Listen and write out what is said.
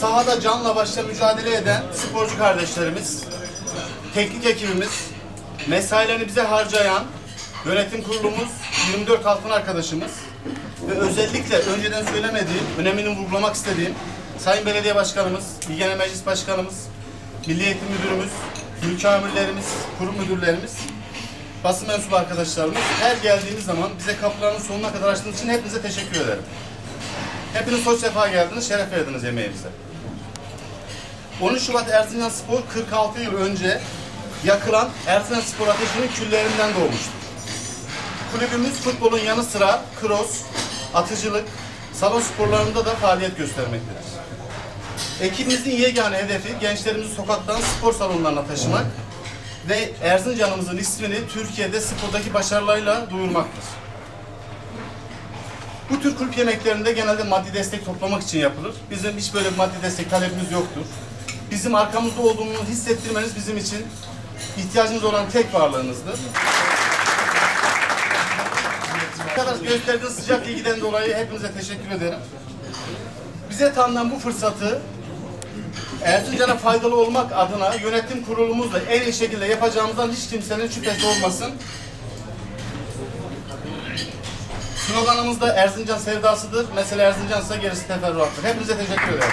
Sahada canla başla mücadele eden sporcu kardeşlerimiz teknik ekibimiz, mesailerini bize harcayan yönetim kurulumuz, 24 altın arkadaşımız ve özellikle önceden söylemediğim, önemini vurgulamak istediğim Sayın Belediye Başkanımız, Bilgene Meclis Başkanımız, Milli Eğitim Müdürümüz, ülke amirlerimiz, kurum müdürlerimiz, basın mensubu arkadaşlarımız her geldiğimiz zaman bize kapılarının sonuna kadar açtığınız için hepinize teşekkür ederim. Hepiniz hoş sefa geldiniz, şeref verdiniz yemeğimize. 13 Şubat Erzincan Spor 46 yıl önce yakılan Erzincan Spor ateşinin küllerinden doğmuştur. Kulübümüz futbolun yanı sıra cross, atıcılık, salon sporlarında da faaliyet göstermektedir. Ekibimizin yegane hedefi gençlerimizi sokaktan spor salonlarına taşımak ve Erzincan'ımızın ismini Türkiye'de spordaki başarılarıyla duyurmaktır. Bu tür kulüp yemeklerinde genelde maddi destek toplamak için yapılır. Bizim hiç böyle bir maddi destek talebimiz yoktur. Bizim arkamızda olduğunu hissettirmeniz bizim için ihtiyacımız olan tek varlığınızdır. Kadar gösterdiğiniz sıcak ilgiden dolayı hepinize teşekkür ederim. Bize tanınan bu fırsatı Erzincan'a faydalı olmak adına yönetim kurulumuzla en iyi şekilde yapacağımızdan hiç kimsenin şüphesi olmasın. Sloganımız da Erzincan sevdasıdır. Mesele Erzincansa gerisi teferruattır. Hepinize teşekkür ederim.